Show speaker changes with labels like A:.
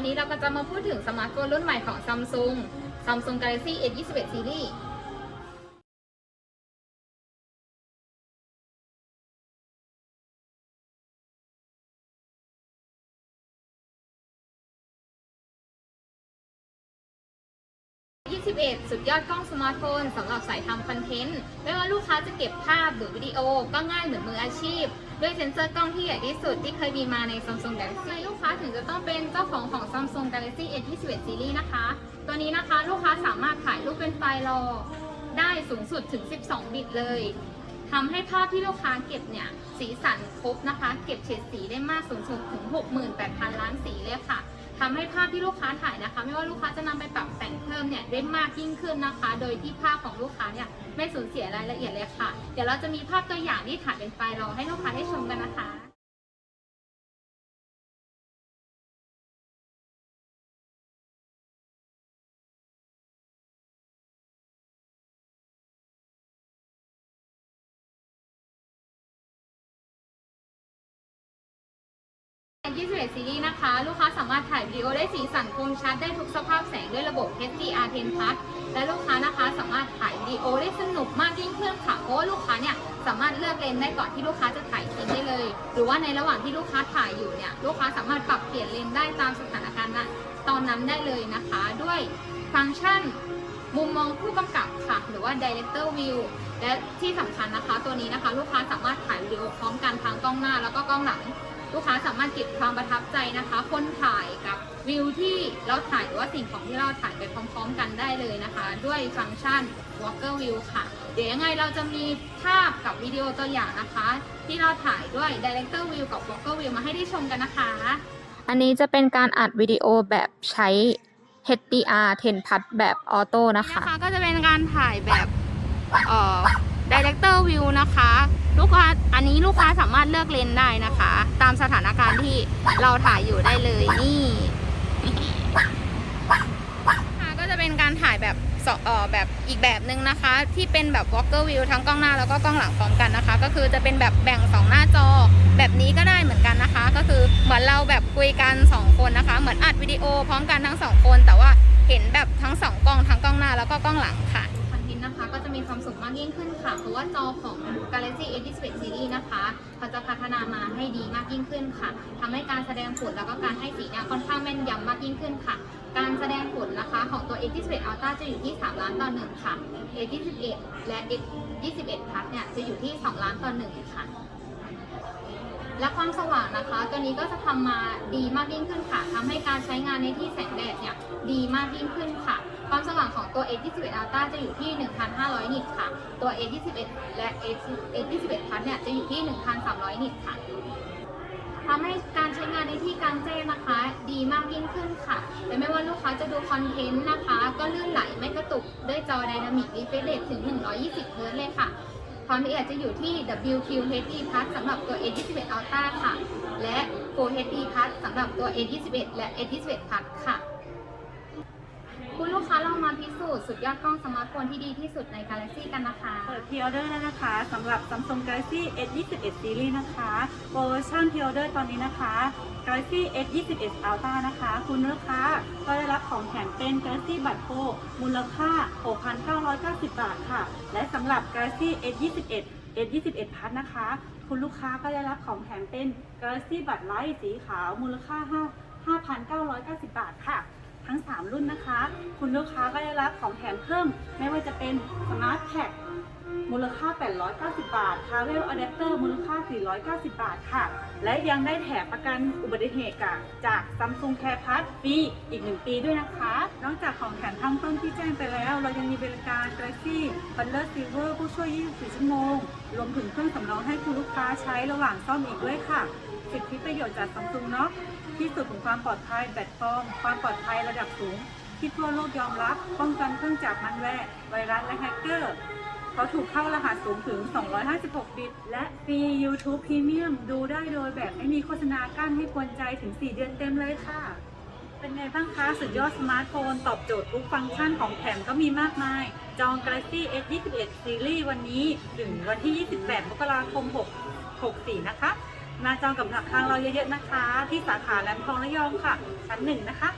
A: วันนี้เราก็จะมาพูดถึงสมาร์ทโฟนรุ่นใหม่ของ Samsung Samsung Galaxy S21 Series 21 สุดยอดกล้องสมาร์ทโฟนสำหรับสายทำคอนเทนต์ ไม่ว่าลูกค้าจะเก็บภาพหรือวิดีโอก็ง่ายเหมือนมืออาชีพ ด้วยเซ็นเซอร์กล้องที่ใหญ่ที่สุดที่เคยมีมาใน Samsung Galaxy ลูกค้าถึงจะต้องเป็นเจ้าของของ Samsung Galaxy S21 Series นะคะ ตัวนี้นะคะลูกค้าสามารถถ่ายรูปเป็นไฟล์รอ ได้สูงสุดถึง 12 บิตเลยทำให้ภาพที่ลูกค้าเก็บเนี่ยสีสันครบนะคะ เก็บเฉดสีได้มากสูงสุดถึง 68,000 ล้านสีเลยค่ะ ทำให้ภาพที่ลูกค้าถ่ายนะคะ ไม่ว่าลูกค้าจะนำไปปรับแต่งเพิ่มเนี่ยได้มากยิ่งขึ้นนะคะ โดยที่ภาพของลูกค้าเนี่ยไม่สูญเสียรายละเอียดเลยค่ะ เดี๋ยวเราจะมีภาพตัวอย่างที่ถ่ายเป็นไฟล์รอให้ลูกค้าได้ชมกันนะคะ 21 ซีรีส์นะคะ ลูกค้าสามารถถ่ายวิดีโอได้สีสันคมชัดได้ทุกสภาพแสงด้วยระบบ HDR10 Plus และลูกค้านะคะสามารถถ่ายวิดีโอได้สนุกมากยิ่งขึ้นค่ะเพราะว่าลูกค้าเนี่ยสามารถเลือกเลนได้ก่อนที่ลูกค้าจะถ่ายจริงได้เลย หรือว่าในระหว่างที่ลูกค้าถ่ายอยู่เนี่ยลูกค้าสามารถปรับเปลี่ยนเลนได้ตามสถานการณ์ตอนนั้นได้เลยนะคะ ด้วยฟังก์ชันมุมมองผู้กำกับค่ะ หรือว่า Director View และที่สำคัญนะคะ ตัวนี้นะคะ ลูกค้าสามารถถ่ายวิดีโอพร้อมกันทั้งกล้องหน้าแล้วก็กล้องหลัง ลูกค้าสามารถเก็บความประทับใจนะคะ คนถ่ายกับวิวที่เราถ่ายหรือว่าสิ่งของที่เราถ่ายไปพร้อม ๆ กันได้เลยนะคะ ด้วยฟังก์ชัน Walker View ค่ะ เดี๋ยวยังไงเราจะมีภาพกับวิดีโอตัวอย่างนะคะ ที่เราถ่ายด้วย Director View กับ Walker View มาให้ได้ชมกันนะคะ
B: อันนี้จะเป็นการอัดวิดีโอแบบใช้ HDR 10พัดแบบออโต้นะคะ
A: นะคะ ก็จะเป็นการถ่ายแบบเอ่อ director view นะคะ ลูกค้าอันนี้ลูกค้าสามารถเลือกเลนได้นะคะ ตามสถานการณ์ที่เราถ่ายอยู่ได้เลยนี่ค่ะก็จะเป็นการถ่ายแบบสองเออแบบอีกแบบหนึ่งนะคะ ที่เป็นแบบ walker view ทั้งกล้องหน้าแล้วก็กล้องหลังพร้อมกันนะคะ ก็คือจะเป็นแบบแบ่งสองหน้าจอ แบบนี้ก็ได้เหมือนกันนะคะ ก็คือเหมือนเราแบบคุยกันสองคนนะคะ เหมือนอัดวิดีโอพร้อมกันทั้งสองคน แต่ว่าเห็นแบบทั้งสองกล้องทั้งกล้องหน้าแล้วก็กล้องหลังค่ะ นะคะก็จะมีความสุขมากยิ่งขึ้นค่ะ เพราะว่าจอของ Galaxy S21 Series นะคะเขาจะพัฒนามาให้ดีมากยิ่งขึ้นค่ะทำให้การแสดงผลแล้วก็การให้สีเนี่ยค่อนข้างแม่นยำมากยิ่งขึ้นค่ะ การแสดงผลนะคะของตัว S21 Ultra จะอยู่ที่ 3 ล้านต่อ1ค่ะ S21 และ S21 Plus เนี่ยจะอยู่ที่ 2 ล้านต่อ1ค่ะ และความสว่างนะคะ ตัวนี้ก็จะทำมาดีมากยิ่งขึ้นค่ะทำให้การใช้งานในที่แสงแดดเนี่ยดีมากยิ่งขึ้นค่ะ ความสว่างของตัว A21 Ultra จะอยู่ที่ 1,500 นิตค่ะ ตัว A21 และ A21 Plus เนี่ยจะอยู่ที่ 1,300 นิตค่ะทำให้การใช้งานในที่กลางแจ้งนะคะ ดีมากยิ่งขึ้นค่ะและไม่ว่าลูกค้าจะดูคอนเทนต์นะคะ ก็ลื่นไหลไม่กระตุกด้วยจอ Dynamic Refresh Rate ถึง 120 Hz เลยค่ะ ความละเอียดจะอยู่ที่ WQHD Plus สำหรับตัว A21 Ultra ค่ะ และ Full HD Plus สำหรับตัว A21 และ A21 Plus ค่ะ คุณลูกค้าลองมาพิสูจน์สุดยอดกล้องสมาร์ทโฟนที่ดีที่สุดใน Galaxy กันนะคะ
C: เปิดพ r ออเดอร์แล้วนะคะสำหรับ Samsung Galaxy S21 Series นะคะโปรโมชั่นพ r ออเดอร์ตอนนี้นะคะ Galaxy S21 Ultra นะคะ คุณลูกค้าก็ได้รับของแถมเป็น Galaxy Buds Pro มูลค่า 6,990 บาทค่ะ และสำหรับ Galaxy S21 S21 Plus นะคะ คุณลูกค้าก็ได้รับของแถมเป็น Galaxy Buds Lite สีขาวมูลค่า5 5,990 บาทค่ะ ทั้ง 3 รุ่นนะคะ คุณลูกค้าก็ได้รับของแถมเพิ่ม ไม่ว่าจะเป็นสมาร์ทแท็ มูลค่า 890 บาท Travel Adapter มูลค่า 490 บาทค่ะ และยังได้แถมประกันอุบัติเหตุกับจาก Samsung Care Plus ฟรีอีก 1 ปีด้วยนะคะ นอกจากของแถมทั้งต้นที่แจ้งไปแล้ว เรายังมีบริการ Galaxy Bundle Silver ผู้ช่วย 24 ชั่วโมง รวมถึงเครื่องสำรองให้คุณลูกค้าใช้ระหว่างซ่อมอีกด้วยค่ะสิทธิประโยชน์จาก Samsung เนาะที่สุดของความปลอดภัยแบตฟอร์มความปลอดภัยระดับสูงที่ทั่วโลกยอมรับ ป้องกันเครื่องจักรมันแวร์ไวรัสและแฮกเกอร์ เพราถูกเข้ารหัสสูงถึง 256 บิต และฟรี YouTube Premium ดูได้โดยแบบไม่มีโฆษณากั้นให้กวนใจถึง 4 เดือนเต็มเลยค่ะ เป็นไงบ้างคะสุดยอดสมาร์ทโฟน ตอบโจทย์ทุกฟังก์ชันของแถมก็มีมากมาย จอง Galaxy S21 Series วันนี้ ถึงวันที่ 28 มกราคม 6 64 นะคะ มาจองกับทางเราเยอะๆนะคะ ที่สาขาแหลมทองระยองค่ะ ชั้นหนึ่งนะคะ